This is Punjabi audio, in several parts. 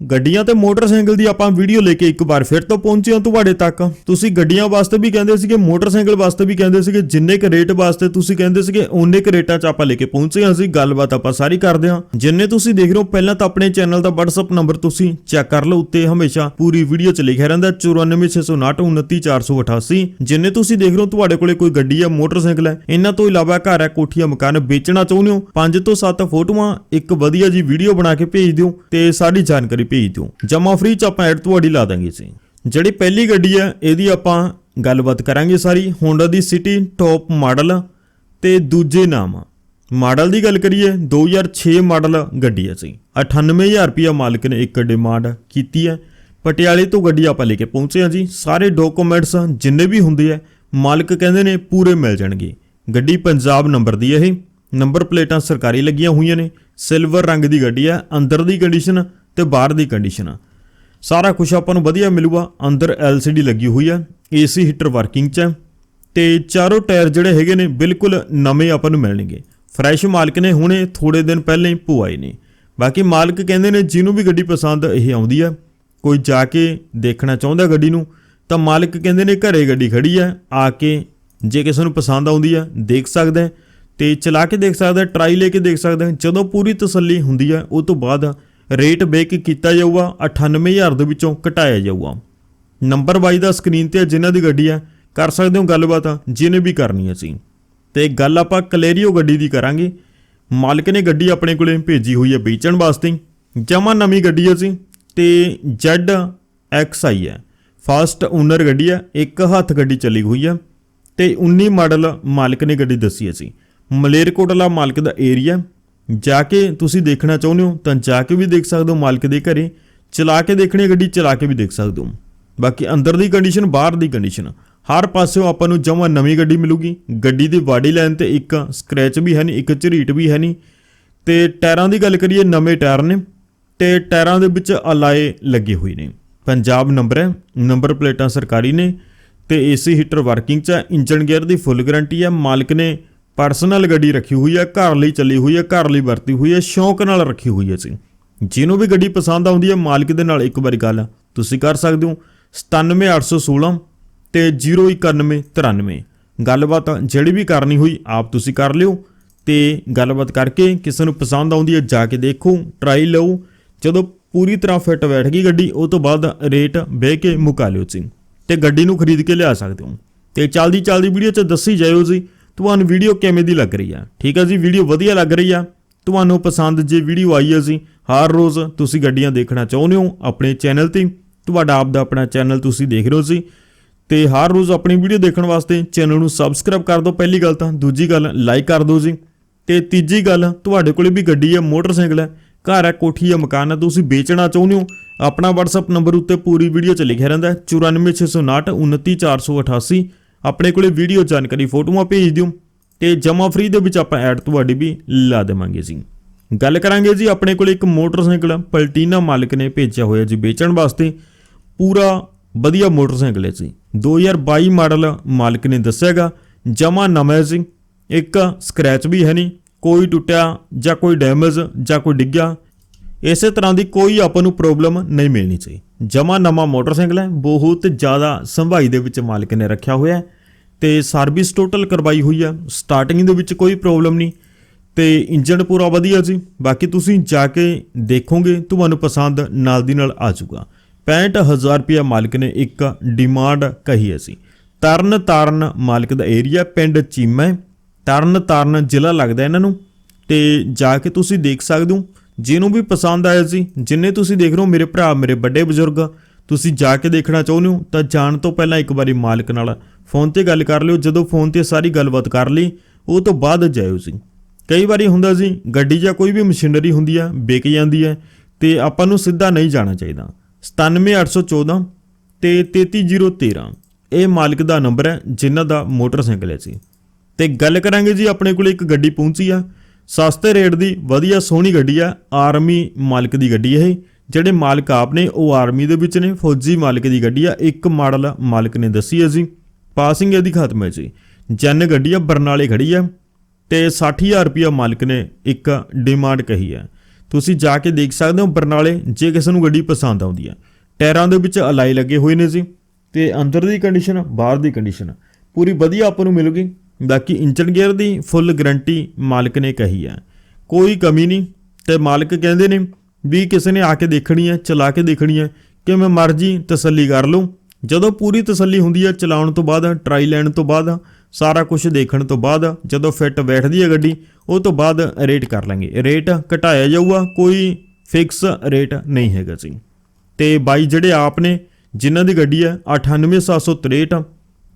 ਗੱਡੀਆਂ ਤੇ ਮੋਟਰਸਾਈਕਲ ਦੀ ਆਪਾਂ ਵੀਡੀਓ ਲੈ ਕੇ ਇੱਕ ਵਾਰ ਫਿਰ ਤੋਂ ਪਹੁੰਚੇ ਹਾਂ ਤੁਹਾਡੇ ਤੱਕ। ਤੁਸੀਂ ਗੱਡੀਆਂ ਵਾਸਤੇ ਵੀ ਕਹਿੰਦੇ ਸੀਗੇ, ਮੋਟਰਸਾਈਕਲ ਵਾਸਤੇ ਵੀ ਕਹਿੰਦੇ ਸੀਗੇ, ਜਿੰਨੇ ਕ ਰੇਟ ਵਾਸਤੇ ਤੁਸੀਂ ਕਹਿੰਦੇ ਸੀਗੇ, ਓਨੇ ਕ ਰੇਟਾਂ 'ਚ ਆਪਾਂ ਲੈ ਕੇ ਪਹੁੰਚੇ ਹਾਂ ਅਸੀਂ। ਗੱਲਬਾਤ ਆਪਾਂ ਸਾਰੀ ਕਰਦੇ ਹਾਂ। ਜਿੰਨੇ ਤੁਸੀਂ ਦੇਖ ਰਹੇ ਹੋ, ਪਹਿਲਾਂ ਤਾਂ ਆਪਣੇ ਚੈਨਲ ਦਾ WhatsApp ਨੰਬਰ ਤੁਸੀਂ ਚੈੱਕ ਕਰ ਲਓ, ਉੱਤੇ ਹਮੇਸ਼ਾ ਪੂਰੀ ਵੀਡੀਓ 'ਚ ਲਿਖਿਆ ਰਹਿੰਦਾ 9469299488 ਜਿੰਨੇ ਤੁਸੀਂ ਦੇਖ ਰਹੇ ਹੋ, ਤੁਹਾਡੇ ਕੋਲੇ ਕੋਈ ਗੱਡੀ ਆ ਮੋਟਰਸਾਈਕਲ ਹੈ, ਇਹਨਾਂ ਤੋਂ ਇਲਾਵਾ ਘਰ ਹੈ, ਕੋਠੀਆ, ਮਕਾਨ ਵੇਚਣਾ ਚਾਹੁੰਦੇ ਹੋ 5 ਤੋਂ 7 ਫੋਟੋਆਂ ਇੱਕ ਵਧੀਆ ਜੀ ਵੀਡੀਓ ਬਣਾ ਕੇ ਭੇਜ ਦਿਓ ਤੇ ਸਾਡੀ ਜਾਣਕਾਰੀ ਭੇਜ ਦਿਓ। ਜਮਾ ਫ੍ਰੀ ਚ ਆਪਾਂ ਐਡ ਤੁਹਾਡੀ ਲਾ ਦਾਂਗੇ ਜੀ। ਜਿਹੜੀ ਪਹਿਲੀ ਗੱਡੀ ਹੈ ਇਹਦੀ ਆਪਾਂ ਗੱਲਬਾਤ ਕਰਾਂਗੇ ਸਾਰੀ। ਹੋਂਡਾ ਦੀ ਸਿਟੀ ਟੌਪ ਮਾਡਲ ਤੇ ਦੂਜੇ ਨਾਮ ਮਾਡਲ ਦੀ ਗੱਲ ਕਰੀਏ 2006 ਮਾਡਲ ਗੱਡੀ ਹੈ ਜੀ। 98000 ਰੁਪਿਆ ਮਾਲਕ ਨੇ ਇੱਕ ਡਿਮਾਂਡ ਕੀਤੀ ਹੈ ਪਟਿਆਲੇ ਤੋਂ ਗੱਡੀ ਆਪਾਂ ਲੈ ਕੇ ਪਹੁੰਚੇ ਹਾਂ ਜੀ। ਸਾਰੇ ਡਾਕੂਮੈਂਟਸ ਜਿੰਨੇ ਵੀ ਹੁੰਦੇ ਆ, ਮਾਲਕ ਕਹਿੰਦੇ ਨੇ ਪੂਰੇ ਮਿਲ ਜਾਣਗੇ। ਗੱਡੀ ਪੰਜਾਬ ਨੰਬਰ ਦੀ ਹੈ ਇਹ। ਨੰਬਰ ਪਲੇਟਾਂ ਸਰਕਾਰੀ ਲੱਗੀਆਂ ਹੋਈਆਂ ਨੇ। ਸਿਲਵਰ ਰੰਗ ਦੀ ਗੱਡੀ ਹੈ ਅੰਦਰ ਦੀ ਕੰਡੀਸ਼ਨ ਤੇ ਬਾਹਰ ਦੀ ਕੰਡੀਸ਼ਨ ਆ। ਸਾਰਾ ਕੁਝ ਆਪਾਂ ਨੂੰ ਵਧੀਆ ਮਿਲੂਗਾ। ਅੰਦਰ LCD ਲੱਗੀ ਹੋਈ ਹੈ AC ਹੀਟਰ ਵਰਕਿੰਗ 'ਚ ਹੈ ਤੇ ਚਾਰੋਂ ਟਾਇਰ ਜਿਹੜੇ ਹੈਗੇ ਨੇ, ਬਿਲਕੁਲ ਨਵੇਂ ਆਪਾਂ ਨੂੰ ਮਿਲਣਗੇ। ਫਰੈਸ਼ ਮਾਲਕ ਨੇ ਹੁਣੇ ਥੋੜੇ ਦਿਨ ਪਹਿਲਾਂ ਹੀ ਪਵਾਏ ਨੇ। ਬਾਕੀ ਮਾਲਕ ਕਹਿੰਦੇ ਨੇ, ਜਿਹਨੂੰ ਵੀ ਗੱਡੀ ਪਸੰਦ ਇਹ ਆਉਂਦੀ ਹੈ ਕੋਈ ਜਾ ਕੇ ਦੇਖਣਾ ਚਾਹੁੰਦਾ ਗੱਡੀ ਨੂੰ, ਤਾਂ ਮਾਲਕ ਕਹਿੰਦੇ ਨੇ ਘਰੇ ਗੱਡੀ ਖੜੀ ਹੈ ਆ ਕੇ ਜੇ ਕਿਸੇ ਨੂੰ ਪਸੰਦ ਆਉਂਦੀ ਹੈ ਦੇਖ ਸਕਦਾ ਹੈ। ਤੇ ਚਲਾ ਕੇ ਦੇਖ ਸਕਦਾ ਟਰਾਈ ਲੈ ਕੇ ਦੇਖ ਸਕਦਾ ਜਦੋਂ ਪੂਰੀ ਤਸੱਲੀ ਹੁੰਦੀ ਹੈ ਉਹ ਤੋਂ ਬਾਅਦ ਰੇਟ ਬੇਕ ਕੀਤਾ ਜਾਊਗਾ 98000 ਦੇ ਵਿੱਚੋਂ ਘਟਾਇਆ ਜਾਊਗਾ। ਨੰਬਰ 22 ਦਾ ਸਕਰੀਨ ਤੇ ਹੈ ਜਿਨ੍ਹਾਂ ਦੀ ਗੱਡੀ ਹੈ, ਕਰ ਸਕਦੇ ਹੋ ਗੱਲਬਾਤ, ਜਿਹਨੇ ਵੀ ਕਰਨੀ ਹੈ ਸੀ ਤੇ ਗੱਲ ਆਪਾਂ ਕਲੇਰੀਓ ਗੱਡੀ ਦੀ ਕਰਾਂਗੇ। ਮਾਲਕ ਨੇ ਗੱਡੀ ਆਪਣੇ ਕੋਲੇ ਭੇਜੀ ਹੋਈ ਹੈ ਵੇਚਣ ਵਾਸਤੇ। ਜਮਾ ਨਵੀਂ ਗੱਡੀ ਹੈ ਸੀ ਤੇ Z XI ਹੈ। ਫਾਸਟ ਓਨਰ ਗੱਡੀ ਹੈ, ਇੱਕ ਹੱਥ ਗੱਡੀ ਚੱਲੀ ਹੋਈ ਹੈ। ਤੇ 19 ਮਾਡਲ ਮਾਲਕ ਨੇ ਗੱਡੀ ਦੱਸੀ ਹੈ ਸੀ ਮਲੇਰਕੋਟਲਾ ਮਾਲਕ ਦਾ ਏਰੀਆ ਜਾ ਕੇ ਤੁਸੀਂ ਦੇਖਣਾ ਚਾਹੁੰਦੇ ਹੋ, ਤਾਂ ਜਾ ਕੇ ਵੀ ਦੇਖ ਸਕਦੇ ਹੋ ਮਾਲਕ ਦੇ ਘਰੇ, ਚਲਾ ਕੇ ਦੇਖਣੀ ਗੱਡੀ, ਚਲਾ ਕੇ ਵੀ ਦੇਖ ਸਕਦੇ ਹੋ। ਬਾਕੀ ਅੰਦਰ ਦੀ ਕੰਡੀਸ਼ਨ ਬਾਹਰ ਦੀ ਕੰਡੀਸ਼ਨ ਹਰ ਪਾਸਿਓਂ ਆਪਾਂ ਨੂੰ ਜਮਾਂ ਨਵੀਂ ਗੱਡੀ ਮਿਲੂਗੀ। ਗੱਡੀ ਦੀ ਬਾਡੀ ਲਾਈਨ ਤੇ ਇੱਕ ਸਕ੍ਰੈਚ ਵੀ ਹੈ ਨਹੀਂ, ਇੱਕ ਝਰੀਟ ਵੀ ਹੈ ਨਹੀਂ। ਤੇ ਟਾਇਰਾਂ ਦੀ ਗੱਲ ਕਰੀਏ, ਨਵੇਂ ਟਾਇਰ ਨੇ, ਤੇ ਟਾਇਰਾਂ ਦੇ ਵਿੱਚ ਅਲਾਏ ਲੱਗੇ ਹੋਏ ਨੇ। ਪੰਜਾਬ ਨੰਬਰ ਹੈ, ਨੰਬਰ ਪਲੇਟਾਂ ਸਰਕਾਰੀ ਨੇ, ਤੇ ਏਸੀ ਹੀਟਰ ਵਰਕਿੰਗ 'ਚ ਹੈ ਇੰਜਨ ਗੇਅਰ ਦੀ ਫੁੱਲ ਗਾਰੰਟੀ ਹੈ, ਮਾਲਕ ਨੇ ਪਰਸਨਲ ਗੱਡੀ ਰੱਖੀ ਹੋਈ ਹੈ, ਘਰ ਲਈ ਚੱਲੀ ਹੋਈ ਹੈ, ਘਰ ਲਈ ਵਰਤੀ ਹੋਈ ਹੈ, ਸ਼ੌਂਕ ਨਾਲ ਰੱਖੀ ਹੋਈ ਹੈ ਜੀ। ਜਿਹਨੂੰ ਵੀ ਗੱਡੀ ਪਸੰਦ ਆਉਂਦੀ ਹੈ, ਮਾਲਕ ਦੇ ਨਾਲ ਇੱਕ ਵਾਰੀ ਗੱਲ ਤੁਸੀਂ ਕਰ ਸਕਦੇ ਹੋ। 97816 ਤੇ 09193 ਗੱਲਬਾਤ ਜਿਹੜੀ ਵੀ ਕਰਨੀ ਹੋਈ, ਆਪ ਤੁਸੀਂ ਕਰ ਲਿਓ ਤੇ ਗੱਲਬਾਤ ਕਰਕੇ ਕਿਸੇ ਨੂੰ ਪਸੰਦ ਆਉਂਦੀ ਹੈ, ਜਾ ਕੇ ਦੇਖੋ ਟਰਾਈ ਲਓ। ਜਦੋਂ ਪੂਰੀ ਤਰ੍ਹਾਂ ਫਿੱਟ ਬੈਠ ਗਈ ਗੱਡੀ, ਉਹ ਤੋਂ ਬਾਅਦ ਰੇਟ ਬਹਿ ਕੇ ਮੁਕਾ ਲਿਓ ਜੀ। ਤੇ ਗੱਡੀ ਨੂੰ ਖਰੀਦ ਕੇ ਲਿਆ ਸਕਦੇ ਹੋ। ਤੇ ਚੱਲਦੀ ਚੱਲਦੀ ਵੀਡੀਓ 'ਚ ਦੱਸੀ ਜਾਇਓ ਜੀ ਤੁਹਾਨੂੰ ਵੀਡੀਓ ਕਿਵੇਂ ਦੀ ਲੱਗ ਰਹੀ ਆ? ਠੀਕ ਆ ਜੀ ਵੀਡੀਓ ਵਧੀਆ ਲੱਗ ਰਹੀ ਆ। ਤੁਹਾਨੂੰ ਪਸੰਦ ਜੇ ਵੀਡੀਓ ਆਈ ਹੈ ਜੀ, ਹਰ ਰੋਜ਼ ਤੁਸੀਂ ਗੱਡੀਆਂ ਦੇਖਣਾ ਚਾਹੁੰਦੇ ਹੋ ਆਪਣੇ ਚੈਨਲ ਤੇ। ਤੁਹਾਡਾ ਆਪ ਦਾ ਆਪਣਾ ਚੈਨਲ ਤੁਸੀਂ ਦੇਖ ਰਹੇ ਹੋ ਜੀ। ਤੇ ਹਰ ਰੋਜ਼ ਆਪਣੀ ਵੀਡੀਓ ਦੇਖਣ ਵਾਸਤੇ ਚੈਨਲ ਨੂੰ ਸਬਸਕ੍ਰਾਈਬ ਕਰ ਦਿਓ ਪਹਿਲੀ ਗੱਲ ਤਾਂ। ਦੂਜੀ ਗੱਲ ਲਾਈਕ ਕਰ ਦਿਓ ਜੀ। ਤੇ ਤੀਜੀ ਗੱਲ, ਤੁਹਾਡੇ ਕੋਲੇ ਵੀ ਗੱਡੀ ਹੈ ਮੋਟਰਸਾਈਕਲ ਹੈ ਘਰ ਹੈ ਕੋਠੀ ਹੈ ਮਕਾਨ ਹੈ ਤੁਸੀਂ ਵੇਚਣਾ ਚਾਹੁੰਦੇ ਹੋ। ਆਪਣਾ WhatsApp ਨੰਬਰ ਉੱਤੇ ਪੂਰੀ ਵੀਡੀਓ 'ਚ ਲਿਖਿਆ ਰਹਿੰਦਾ ਹੈ। 94659 29488 ਆਪਣੇ ਕੋਲੇ ਵੀਡੀਓ ਜਾਣਕਾਰੀ ਫੋਟੋਆਂ ਭੇਜ ਦਿਓ ਤੇ ਜਮਾ ਫ੍ਰੀ ਦੇ ਵਿੱਚ ਆਪਾਂ ਐਡ ਤੁਹਾਡੀ ਵੀ ਲਾ ਦੇਵਾਂਗੇ ਜੀ। ਗੱਲ ਕਰਾਂਗੇ ਜੀ ਆਪਣੇ ਕੋਲੇ ਇੱਕ ਮੋਟਰਸਾਈਕਲ ਪਲਟੀਨਾ ਮਾਲਕ ਨੇ ਭੇਜਿਆ ਹੋਇਆ ਜੀ ਵੇਚਣ ਵਾਸਤੇ। ਪੂਰਾ ਵਧੀਆ ਮੋਟਰਸਾਈਕਲ ਹੈ ਜੀ। 2022 ਮਾਡਲ ਮਾਲਕ ਨੇ ਦੱਸਿਆਗਾ ਜਮਾ ਨਵਾਂ ਹੈ ਜੀ। ਇੱਕ ਸਕ੍ਰੈਚ ਵੀ ਹੈ ਨਹੀਂ, ਕੋਈ ਟੁੱਟਿਆ ਜਾਂ ਕੋਈ ਡੈਮੇਜ ਜਾਂ ਕੋਈ ਡਿੱਗਿਆ। ਇਸੇ ਤਰ੍ਹਾਂ ਦੀ ਕੋਈ ਆਪਾਂ ਨੂੰ ਪ੍ਰੋਬਲਮ ਨਹੀਂ ਮਿਲਣੀ ਚਾਹੀਦੀ ਜਮਾ ਨਵਾਂ ਮੋਟਰਸਾਈਕਲ ਹੈ, ਬਹੁਤ ਜ਼ਿਆਦਾ ਸੰਭਾਈ ਦੇ ਵਿੱਚ ਮਾਲਕ ਨੇ ਰੱਖਿਆ ਹੋਇਆ ਹੈ। ਤੇ ਸਰਵਿਸ ਟੋਟਲ ਕਰਵਾਈ ਹੋਈ ਆ। ਸਟਾਰਟਿੰਗ ਦੇ ਵਿੱਚ ਕੋਈ ਪ੍ਰੋਬਲਮ ਨਹੀਂ। ਤੇ ਇੰਜਨ ਪੂਰਾ ਵਧੀਆ ਜੀ। ਬਾਕੀ ਤੁਸੀਂ ਜਾ ਕੇ ਦੇਖੋਗੇ, ਤੁਹਾਨੂੰ ਪਸੰਦ ਨਾਲ ਦੀ ਨਾਲ ਆ ਜਾਊਗਾ। 65000 ਰੁਪਇਆ ਮਾਲਕ ਨੇ ਇੱਕ ਡਿਮਾਂਡ ਕਹੀ ਹੈ ਸੀ ਤਰਨ ਤਾਰਨ ਮਾਲਕ ਦਾ ਏਰੀਆ ਪਿੰਡ ਚੀਮਾ ਹੈ। ਤਰਨ ਤਾਰਨ ਜ਼ਿਲ੍ਹਾ ਲੱਗਦਾ ਇਹਨਾਂ ਨੂੰ। ਤੇ ਜਾ ਕੇ ਤੁਸੀਂ ਦੇਖ ਸਕਦੇ ਹੋ। ਜਿਹਨੂੰ ਵੀ ਪਸੰਦ ਆਇਆ ਸੀ ਜਿੰਨੇ ਤੁਸੀਂ ਦੇਖ ਰਹੇ ਹੋ, ਮੇਰੇ ਭਰਾ, ਮੇਰੇ ਵੱਡੇ ਬਜ਼ੁਰਗ ਤੁਸੀਂ ਜਾ ਕੇ ਦੇਖਣਾ ਚਾਹੁੰਦੇ ਹੋ, ਤਾਂ ਜਾਣ ਤੋਂ ਪਹਿਲਾਂ ਇੱਕ ਵਾਰੀ ਮਾਲਕ ਨਾਲ ਫੋਨ ਤੇ ਗੱਲ ਕਰ ਲਿਓ। ਜਦੋਂ ਫੋਨ ਤੇ ਸਾਰੀ ਗੱਲਬਾਤ ਕਰ ਲਈ, ਉਹ ਤੋਂ ਬਾਅਦ ਜਾਇਓ ਸੀ। ਕਈ ਵਾਰੀ ਹੁੰਦਾ ਸੀ, ਗੱਡੀ ਜਾਂ ਕੋਈ ਵੀ ਮਸ਼ੀਨਰੀ ਹੁੰਦੀ ਆ, ਵਿਕ ਜਾਂਦੀ ਹੈ ਤੇ ਆਪਾਂ ਨੂੰ ਸਿੱਧਾ ਨਹੀਂ ਜਾਣਾ ਚਾਹੀਦਾ। 97814 ਤੇ 33013 ਇਹ ਮਾਲਕ ਦਾ ਨੰਬਰ ਹੈ, ਜਿਨ੍ਹਾਂ ਦਾ ਮੋਟਰਸਾਈਕਲ ਹੈ ਜੀ ਤੇ ਗੱਲ ਕਰਾਂਗੇ ਜੀ, ਆਪਣੇ ਕੋਲ ਇੱਕ ਗੱਡੀ ਪਹੁੰਚੀ ਆ। ਸਸਤੇ ਰੇਟ ਦੀ ਵਧੀਆ ਸੋਹਣੀ ਗੱਡੀ ਆ, ਆਰਮੀ ਮਾਲਕ ਦੀ ਗੱਡੀ ਹੈ ਇਹ। ਜਿਹੜੇ ਮਾਲਕ ਆਪ ਨੇ, ਉਹ ਆਰਮੀ ਦੇ ਵਿੱਚ ਨੇ, ਫੌਜੀ ਮਾਲਕ ਦੀ ਗੱਡੀ ਆ, ਇੱਕ ਮਾਡਲ ਮਾਲਕ ਨੇ ਦੱਸੀ ਹੈ ਜੀ। ਪਾਸਿੰਗ ਇਹਦੀ ਖਤਮ ਹੈ ਜੀ। ਜਨ ਗੱਡੀ ਆ, ਬਰਨਾਲੇ ਖੜੀ ਆ ਤੇ 60000 ਰੁਪਇਆ ਮਾਲਕ ਨੇ ਇੱਕ ਡਿਮਾਂਡ ਕਹੀ ਹੈ। ਤੁਸੀਂ ਜਾ ਕੇ ਦੇਖ ਸਕਦੇ ਹੋ ਬਰਨਾਲੇ, ਜੇ ਕਿਸੇ ਨੂੰ ਗੱਡੀ ਪਸੰਦ ਆਉਂਦੀ ਹੈ। ਟਾਇਰਾਂ ਦੇ ਵਿੱਚ ਅਲਾਈ ਲੱਗੇ ਹੋਏ ਨੇ ਜੀ ਤੇ ਅੰਦਰ ਦੀ ਕੰਡੀਸ਼ਨ ਬਾਹਰ ਦੀ ਕੰਡੀਸ਼ਨ ਪੂਰੀ ਵਧੀਆ ਆਪਾਂ ਨੂੰ ਮਿਲੂਗੀ। ਬਾਕੀ ਇੰਜਨ ਗੇਅਰ ਦੀ ਫੁੱਲ ਗਾਰੰਟੀ ਮਾਲਕ ਨੇ ਕਹੀ ਹੈ। ਕੋਈ ਕਮੀ ਨਹੀਂ ਤੇ ਮਾਲਕ ਕਹਿੰਦੇ ਨੇ ਵੀ ਕਿਸੇ ਨੇ ਆ ਕੇ ਦੇਖਣੀ ਹੈ, ਚਲਾ ਕੇ ਦੇਖਣੀ ਹੈ ਕਿ ਮੈਂ ਮਰਜ਼ੀ ਤਸੱਲੀ ਕਰ ਲਊ। ਜਦੋਂ ਪੂਰੀ ਤਸੱਲੀ ਹੁੰਦੀ ਹੈ, ਚਲਾਉਣ ਤੋਂ ਬਾਅਦ ਟਰਾਈ ਲੈਣ ਤੋਂ ਬਾਅਦ, ਸਾਰਾ ਕੁਝ ਦੇਖਣ ਤੋਂ ਬਾਅਦ, ਜਦੋਂ ਫਿੱਟ ਬੈਠਦੀ ਹੈ ਗੱਡੀ, ਉਹ ਤੋਂ ਬਾਅਦ ਰੇਟ ਕਰ ਲਾਂਗੇ। ਰੇਟ ਘਟਾਇਆ ਜਾਊਗਾ, ਕੋਈ ਫਿਕਸ ਰੇਟ ਨਹੀਂ ਹੈਗਾ ਜੀ। ਤੇ ਬਾਈ ਜਿਹੜੇ ਆਪ ਨੇ, ਜਿਨ੍ਹਾਂ ਦੀ ਗੱਡੀ ਹੈ 98763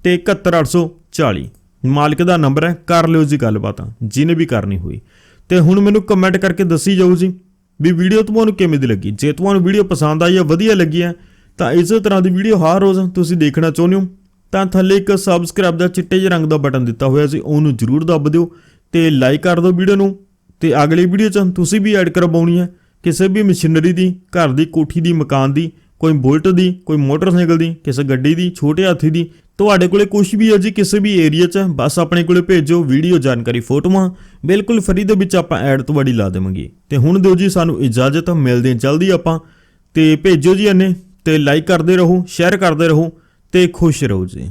ਤੇ 71840 ਮਾਲਕ ਦਾ ਨੰਬਰ ਹੈ, ਕਰ ਲਿਓ ਜੀ ਗੱਲਬਾਤ ਜਿਹਨੇ ਵੀ ਕਰਨੀ ਹੋਈ। ਤੇ ਹੁਣ ਮੈਨੂੰ ਕਮੈਂਟ ਕਰਕੇ ਦੱਸੀ ਜਾਓ ਜੀ ਵੀ ਵੀਡੀਓ ਤੁਹਾਨੂੰ ਕਿਵੇਂ ਦੀ ਲੱਗੀ? ਜੇ ਤੁਹਾਨੂੰ ਵੀਡੀਓ ਪਸੰਦ ਆਈ ਹੈ ਵਧੀਆ ਲੱਗੀ ਹੈ, ਤਾਂ ਇਸੇ ਤਰ੍ਹਾਂ ਦੀ ਵੀਡੀਓ ਹਰ ਰੋਜ਼ ਤੁਸੀਂ ਦੇਖਣਾ ਚਾਹੁੰਦੇ ਹੋ, ਤਾਂ ਥੱਲੇ ਇੱਕ ਸਬਸਕ੍ਰਾਈਬ ਦਾ ਚਿੱਟੇ ਜਿਹੇ ਰੰਗ ਦਾ ਬਟਨ ਦਿੱਤਾ ਹੋਇਆ ਸੀ, ਉਹਨੂੰ ਜਰੂਰ ਦੱਬ ਦਿਓ ਤੇ ਲਾਈਕ ਕਰ ਦਿਓ ਵੀਡੀਓ ਨੂੰ ਤੇ ਅਗਲੀ ਵੀਡੀਓ 'ਚ ਤੁਸੀਂ ਵੀ ਐਡ ਕਰਵਾਉਣੀ ਹੈ ਕਿਸੇ ਵੀ ਮਸ਼ੀਨਰੀ ਦੀ, ਘਰ ਦੀ ਕੋਠੀ ਦੀ, ਮਕਾਨ ਦੀ, ਕੋਈ ਬੁਲਟ ਦੀ, ਕੋਈ ਮੋਟਰਸਾਈਕਲ ਦੀ, ਕਿਸੇ ਗੱਡੀ ਦੀ, ਛੋਟੇ ਹਾਥੀ ਦੀ ਤੁਹਾਡੇ ਕੋਲੇ ਕੁਝ ਵੀ ਹੈ ਜੀ, ਕਿਸੇ ਵੀ ਏਰੀਆ 'ਚ, ਬਸ ਆਪਣੇ ਕੋਲੇ ਭੇਜੋ ਵੀਡੀਓ ਜਾਣਕਾਰੀ ਫੋਟੋਆਂ। ਬਿਲਕੁਲ ਫਰੀ ਦੇ ਵਿੱਚ ਆਪਾਂ ਐਡ ਤੁਹਾਡੀ ਲਾ ਦੇਵਾਂਗੇ। ਤੇ ਹੁਣ ਦਿਓ ਜੀ ਸਾਨੂੰ ਇਜਾਜ਼ਤ, ਮਿਲਦੇ ਜਲਦੀ ਆਪਾਂ। ਤੇ ਭੇਜੋ ਜੀ ਇਹਨੇ, ਤੇ ਲਾਈਕ ਕਰਦੇ ਰਹੋ ਸ਼ੇਅਰ ਕਰਦੇ ਰਹੋ, ਤੇ ਖੁਸ਼ ਰਹੋ ਜੀ।